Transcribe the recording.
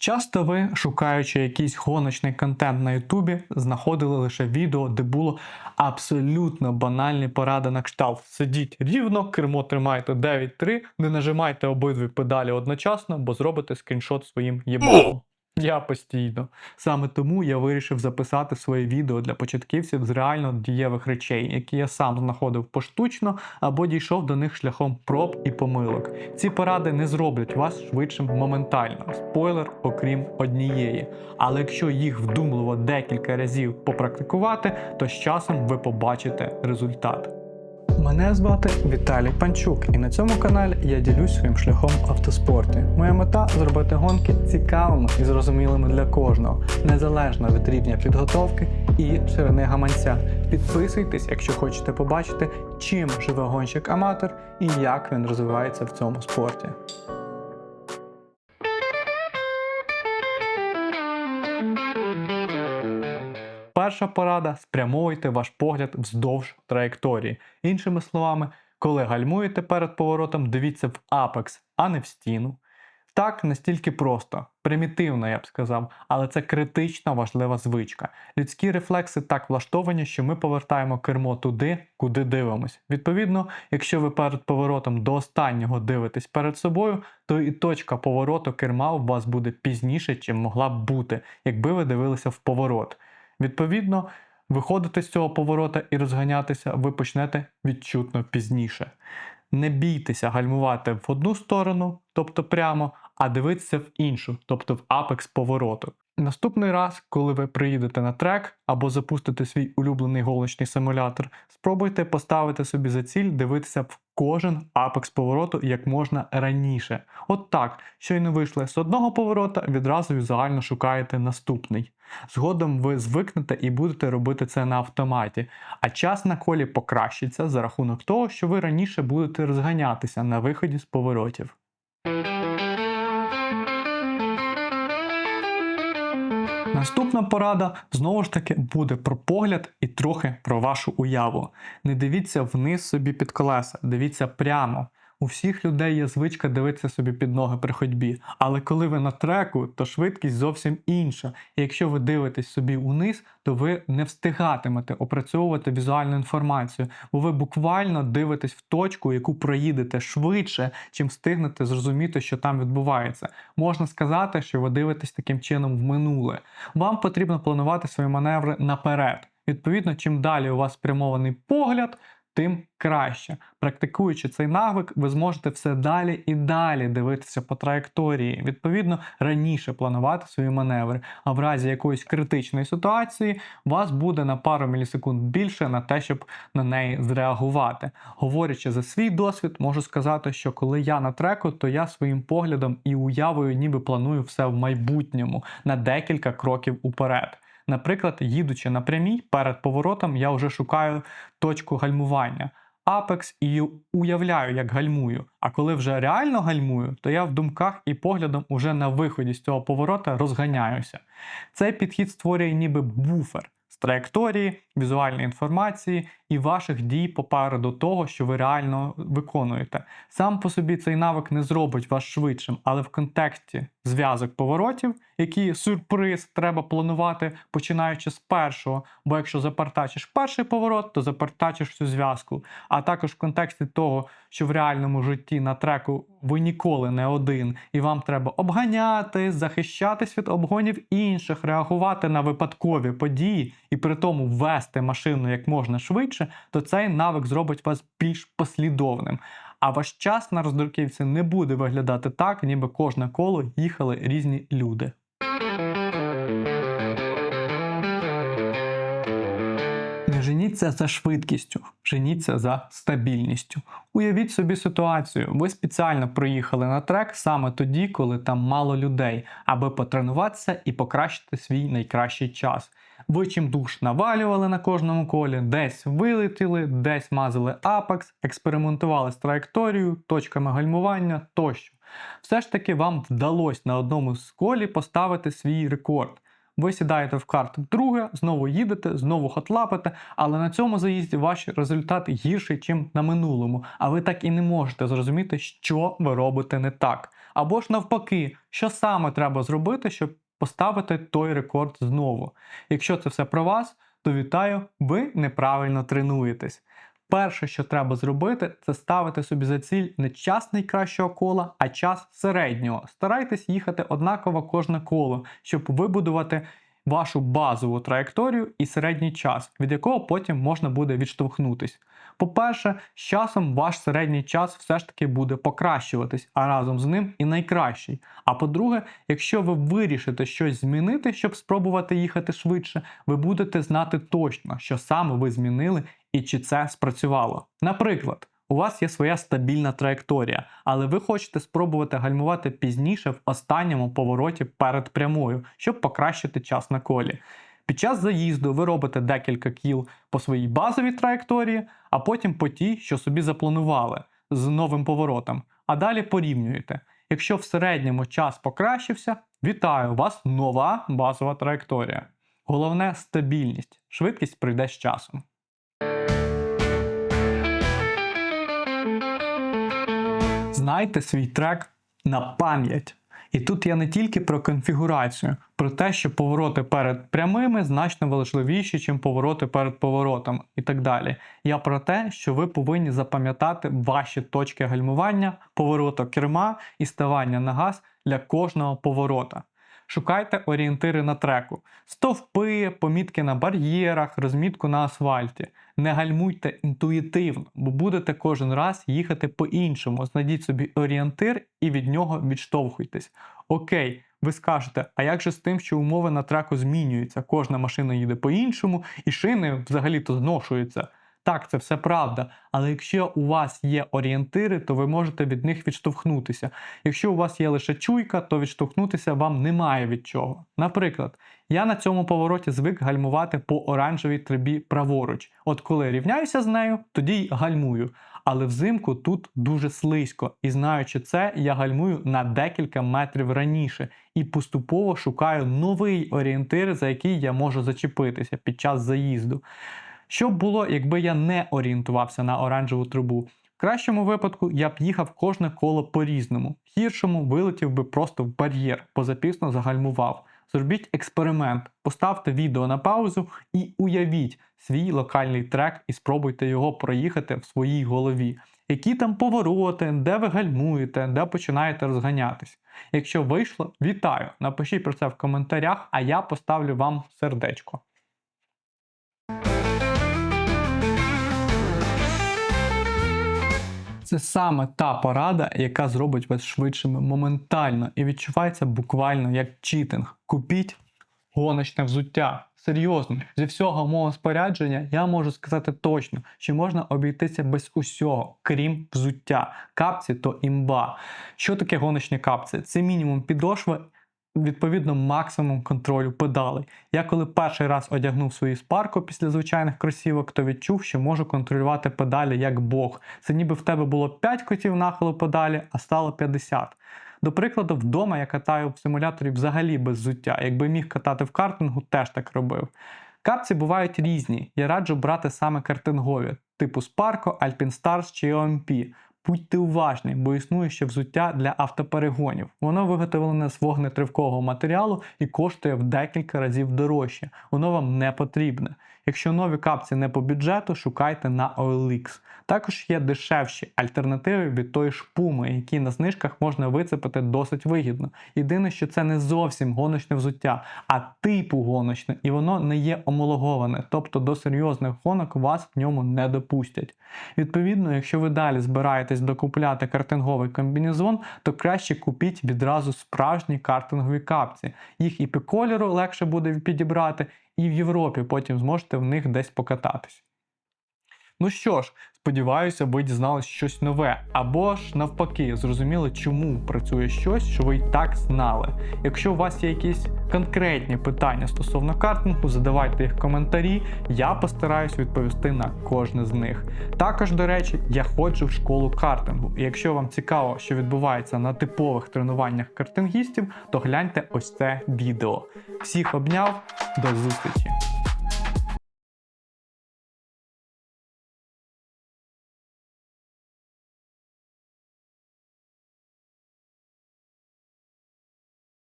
часто ви, шукаючи якийсь гоночний контент на Ютубі, знаходили лише відео, де було абсолютно банальні поради на кшталт. Сидіть рівно, кермо тримайте 9-3, не нажимайте обидві педалі одночасно, бо зробите скріншот своїм єбалом. Я постійно. Саме тому я вирішив записати своє відео для початківців з реально дієвих речей, які я сам знаходив поштучно або дійшов до них шляхом проб і помилок. Ці поради не зроблять вас швидшим моментально. Спойлер, окрім однієї. Але якщо їх вдумливо декілька разів попрактикувати, то з часом ви побачите результат. Мене звати Віталій Панчук, і на цьому каналі я ділюсь своїм шляхом в автоспорті. Моя мета зробити гонки цікавими і зрозумілими для кожного, незалежно від рівня підготовки і ширини гаманця. Підписуйтесь, якщо хочете побачити, чим живе гонщик-аматор і як він розвивається в цьому спорті. Перша порада спрямовуйте ваш погляд вздовж траєкторії. Іншими словами, коли гальмуєте перед поворотом, дивіться в апекс, а не в стіну. Так, настільки просто, примітивно, я б сказав, але це критично важлива звичка. Людські рефлекси так влаштовані, що ми повертаємо кермо туди, куди дивимось. Відповідно, якщо ви перед поворотом до останнього дивитесь перед собою, то і точка повороту керма у вас буде пізніше, чим могла б бути, якби ви дивилися в поворот. Відповідно, виходити з цього поворота і розганятися ви почнете відчутно пізніше. Не бійтеся гальмувати в одну сторону, тобто прямо, а дивитися в іншу, тобто в апекс повороту. Наступний раз, коли ви приїдете на трек або запустите свій улюблений голочний симулятор, спробуйте поставити собі за ціль дивитися в кожен апекс повороту як можна раніше. От так, щойно вийшли з одного поворота, відразу візуально шукаєте наступний. Згодом ви звикнете і будете робити це на автоматі, а час на колі покращиться за рахунок того, що ви раніше будете розганятися на виході з поворотів. Наступна порада знову ж таки буде про погляд і трохи про вашу уяву. Не дивіться вниз собі під колеса, дивіться прямо. У всіх людей є звичка дивитися собі під ноги при ходьбі, але коли ви на треку, то швидкість зовсім інша. І якщо ви дивитесь собі униз, то ви не встигатимете опрацьовувати візуальну інформацію, бо ви буквально дивитесь в точку, яку проїдете швидше, чим встигнете зрозуміти, що там відбувається. Можна сказати, що ви дивитесь таким чином в минуле. Вам потрібно планувати свої маневри наперед. Відповідно, чим далі у вас спрямований погляд, тим краще. Практикуючи цей навик, ви зможете все далі і далі дивитися по траєкторії, відповідно, раніше планувати свої маневри. А в разі якоїсь критичної ситуації вас буде на пару мілісекунд більше на те, щоб на неї зреагувати. Говорячи за свій досвід, можу сказати, що коли я на треку, то я своїм поглядом і уявою ніби планую все в майбутньому на декілька кроків уперед. Наприклад, їдучи на прямій перед поворотом, я вже шукаю точку гальмування. Апекс і уявляю, як гальмую. А коли вже реально гальмую, то я в думках і поглядом уже на виході з цього поворота розганяюся. Цей підхід створює ніби буфер траєкторії, візуальної інформації і ваших дій попереду того, що ви реально виконуєте. Сам по собі цей навик не зробить вас швидшим, але в контексті зв'язок поворотів, які сюрприз треба планувати починаючи з першого. Бо якщо запартачиш перший поворот, то запартачиш всю зв'язку. А також в контексті того, що в реальному житті на треку ви ніколи не один, і вам треба обганяти, захищатись від обгонів інших, реагувати на випадкові події і при тому вести машину як можна швидше, то цей навик зробить вас більш послідовним. А ваш час на роздруківці не буде виглядати так, ніби кожне коло їхали різні люди. Женіться за швидкістю, женіться за стабільністю. Уявіть собі ситуацію, ви спеціально проїхали на трек саме тоді, коли там мало людей, аби потренуватися і покращити свій найкращий час. Ви чим душ навалювали на кожному колі, десь вилетіли, десь мазали апекс, експериментували з траєкторією, точками гальмування тощо. Все ж таки вам вдалося на одному з колі поставити свій рекорд. Ви сідаєте в карту друге, знову їдете, знову хотлапите, але на цьому заїзді ваш результат гірший, ніж на минулому. А ви так і не можете зрозуміти, що ви робите не так. Або ж навпаки, що саме треба зробити, щоб поставити той рекорд знову. Якщо це все про вас, то вітаю, ви неправильно тренуєтесь. Перше, що треба зробити, це ставити собі за ціль не час найкращого кола, а час середнього. Старайтесь їхати однаково кожне коло, щоб вибудувати вашу базову траєкторію і середній час, від якого потім можна буде відштовхнутись. По-перше, з часом ваш середній час все ж таки буде покращуватись, а разом з ним і найкращий. А по-друге, якщо ви вирішите щось змінити, щоб спробувати їхати швидше, ви будете знати точно, що саме ви змінили і чи це спрацювало. Наприклад, у вас є своя стабільна траєкторія, але ви хочете спробувати гальмувати пізніше в останньому повороті перед прямою, щоб покращити час на колі. Під час заїзду ви робите декілька кіл по своїй базовій траєкторії, а потім по тій, що собі запланували з новим поворотом. А далі порівнюєте. Якщо в середньому час покращився, вітаю, у вас нова базова траєкторія. Головне стабільність, швидкість прийде з часом. Знайте свій трек на пам'ять. І тут я не тільки про конфігурацію, про те, що повороти перед прямими значно важливіші, ніж повороти перед поворотом і так далі. Я про те, що ви повинні запам'ятати ваші точки гальмування, повороту керма і ставання на газ для кожного поворота. Шукайте орієнтири на треку, стовпи, помітки на бар'єрах, розмітку на асфальті. Не гальмуйте інтуїтивно, бо будете кожен раз їхати по-іншому. Знайдіть собі орієнтир і від нього відштовхуйтесь. Окей, ви скажете, а як же з тим, що умови на треку змінюються? Кожна машина їде по-іншому, і шини взагалі-то зношуються. Так, це все правда, але якщо у вас є орієнтири, то ви можете від них відштовхнутися. Якщо у вас є лише чуйка, то відштовхнутися вам немає від чого. Наприклад, я на цьому повороті звик гальмувати по оранжевій трибі праворуч. От коли рівняюся з нею, тоді й гальмую. Але взимку тут дуже слизько, і знаючи це, я гальмую на декілька метрів раніше і поступово шукаю новий орієнтир, за який я можу зачепитися під час заїзду. Що б було, якби я не орієнтувався на оранжеву трубу? В кращому випадку я б їхав кожне коло по-різному, в гіршому вилетів би просто в бар'єр, бо запісно загальмував. Зробіть експеримент, поставте відео на паузу і уявіть свій локальний трек і спробуйте його проїхати в своїй голові. Які там повороти, де ви гальмуєте, де починаєте розганятись. Якщо вийшло, вітаю! Напишіть про це в коментарях, а я поставлю вам сердечко. Це саме та порада, яка зробить вас швидшими моментально і відчувається буквально як читинг. Купіть гоночне взуття. Серйозно, зі всього мого спорядження я можу сказати точно, що можна обійтися без усього, крім взуття. Капці то імба. Що таке гоночні капці? Це мінімум підошви відповідно максимум контролю педалей. Я коли перший раз одягнув свої спарку після звичайних кросівок, то відчув, що можу контролювати педалі як Бог. Це ніби в тебе було 5 котів нахилу педалі, а стало 50. До прикладу, вдома я катаю в симуляторі взагалі без взуття. Якби міг катати в картингу, теж так робив. Капці бувають різні. Я раджу брати саме картингові, типу Sparko, Alpine Stars чи OMP. Будьте уважні, бо існує ще взуття для автоперегонів. Воно виготовлене з вогнетривкового матеріалу і коштує в декілька разів дорожче. Воно вам не потрібне. Якщо нові капці не по бюджету, шукайте на OLX. Також є дешевші альтернативи від тої ж пуми, які на знижках можна вицепити досить вигідно. Єдине, що це не зовсім гоночне взуття, а типу гоночне, і воно не є омологоване, тобто до серйозних гонок вас в ньому не допустять. Відповідно, якщо ви далі збираєтесь докупляти картинговий комбінезон, то краще купіть відразу справжні картингові капці. Їх і по кольору легше буде підібрати, і в Європі потім зможете в них десь покататись. Ну що ж, сподіваюся, ви дізналися щось нове, або ж навпаки, зрозуміли, чому працює щось, що ви і так знали. Якщо у вас є якісь конкретні питання стосовно картингу, задавайте їх в коментарі, я постараюсь відповісти на кожне з них. Також, до речі, я ходжу в школу картингу. І якщо вам цікаво, що відбувається на типових тренуваннях картингістів, то гляньте ось це відео. Всіх обняв, до зустрічі!